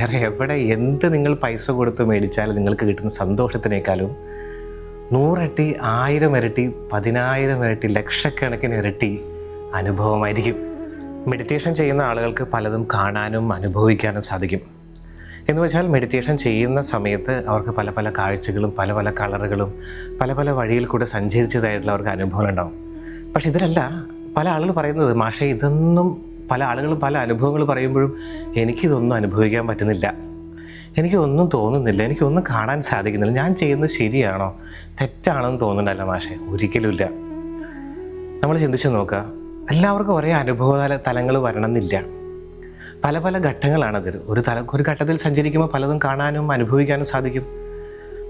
വേറെ എവിടെ എന്ത് നിങ്ങൾ പൈസ കൊടുത്ത് മേടിച്ചാലും നിങ്ങൾക്ക് കിട്ടുന്ന സന്തോഷത്തിനേക്കാളും നൂറട്ടി ആയിരം ഇരട്ടി പതിനായിരം ഇരട്ടി ലക്ഷക്കണക്കിന് ഇരട്ടി അനുഭവമായിരിക്കും. മെഡിറ്റേഷൻ ചെയ്യുന്ന ആളുകൾക്ക് പലതും കാണാനും അനുഭവിക്കാനും സാധിക്കും. എന്ന് വെച്ചാൽ മെഡിറ്റേഷൻ ചെയ്യുന്ന സമയത്ത് അവർക്ക് പല പല കാഴ്ചകളും പല പല കളറുകളും പല പല വഴിയിൽ കൂടെ സഞ്ചരിച്ചതായിട്ടുള്ള അവർക്ക് അനുഭവം ഉണ്ടാവും പക്ഷെ ഇതിലല്ല പല ആളുകൾ പറയുന്നത് മാഷെ ഇതൊന്നും പല ആളുകളും പല അനുഭവങ്ങൾ പറയുമ്പോഴും എനിക്കിതൊന്നും അനുഭവിക്കാൻ പറ്റുന്നില്ല. എനിക്കൊന്നും തോന്നുന്നില്ല. എനിക്കൊന്നും കാണാൻ സാധിക്കുന്നില്ല. ഞാൻ ചെയ്യുന്നത് ശരിയാണോ? തെറ്റാണെന്ന് തോന്നുന്നുണ്ടല്ല മാഷെ. ഒരിക്കലുമില്ല. നമ്മൾ ചിന്തിച്ചു നോക്കുക. എല്ലാവർക്കും ഒരേ അനുഭവ തല തലങ്ങൾ വരണമെന്നില്ല. പല പല ഘട്ടങ്ങളാണത് ഒരു തല ഒരു ഘട്ടത്തിൽ സഞ്ചരിക്കുമ്പോൾ പലതും കാണാനും അനുഭവിക്കാനും സാധിക്കും.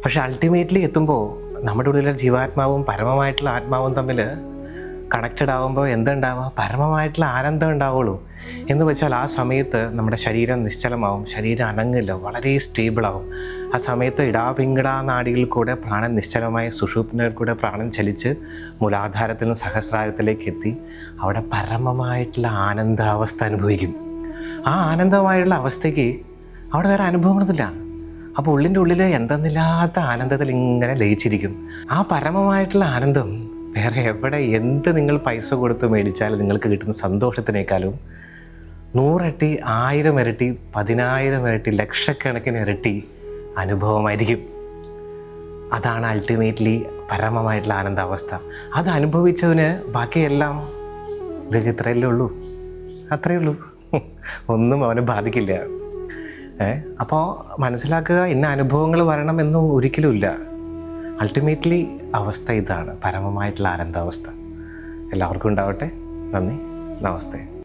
പക്ഷേ അൾട്ടിമേറ്റ്ലി എത്തുമ്പോൾ നമ്മുടെ ഉള്ളിലെ ജീവാത്മാവും പരമമായിട്ടുള്ള ആത്മാവും തമ്മിൽ കണക്റ്റഡ് ആകുമ്പോൾ എന്തുണ്ടാവുക പരമമായിട്ടുള്ള ആനന്ദം ഉണ്ടാവുള്ളൂ. എന്ന് വെച്ചാൽ ആ സമയത്ത് നമ്മുടെ ശരീരം നിശ്ചലമാവും. ശരീരം അനങ്ങില്ല വളരെ സ്റ്റേബിളാവും ആ സമയത്ത് ഇടാപിങ്കിടാ നാടികളിൽ കൂടെ പ്രാണൻ നിശ്ചലമായി സുഷുപ്നയിൽ കൂടെ പ്രാണൻ ചലിച്ച് മൂലാധാരത്തിൽ നിന്ന് സഹസ്രാരത്തിലേക്ക് എത്തി. അവിടെ പരമമായിട്ടുള്ള ആനന്ദാവസ്ഥ അനുഭവിക്കും. ആ ആനന്ദമായുള്ള അവസ്ഥയ്ക്ക് അവിടെ വേറെ അനുഭവങ്ങളൊന്നുമില്ല. അപ്പോൾ ഉള്ളിന്റെ ഉള്ളിൽ എന്തെന്നില്ലാത്ത ആനന്ദത്തിൽ ഇങ്ങനെ ലയിച്ചിരിക്കും. ആ പരമമായിട്ടുള്ള ആനന്ദം വേറെ എവിടെ എന്ത് നിങ്ങൾ പൈസ കൊടുത്ത് മേടിച്ചാലും നിങ്ങൾക്ക് കിട്ടുന്ന സന്തോഷത്തിനേക്കാളും നൂറട്ടി ആയിരം ഇരട്ടി പതിനായിരം ഇരട്ടി ലക്ഷക്കണക്കിന് ഇരട്ടി അനുഭവമായിരിക്കും. അതാണ് അൾട്ടിമേറ്റ്ലി പരമമായിട്ടുള്ള ആനന്ദാവസ്ഥ. അത് അനുഭവിച്ചവന് ബാക്കിയെല്ലാം ഇതൊക്കെ ഇത്രയല്ലേ ഉള്ളൂ? അത്രയേ ഉള്ളൂ. ഒന്നും അവനെ ബാധിക്കില്ല. അപ്പോൾ മനസ്സിലാക്കുക ഇന്ന അനുഭവങ്ങൾ വരണമെന്നും ഒരിക്കലുമില്ല അൾട്ടിമേറ്റ്ലി അവസ്ഥ ഇതാണ്. പരമമായിട്ടുള്ള ആനന്ദാവസ്ഥ എല്ലാവർക്കും ഉണ്ടാവട്ടെ. നന്ദി. നമസ്തേ.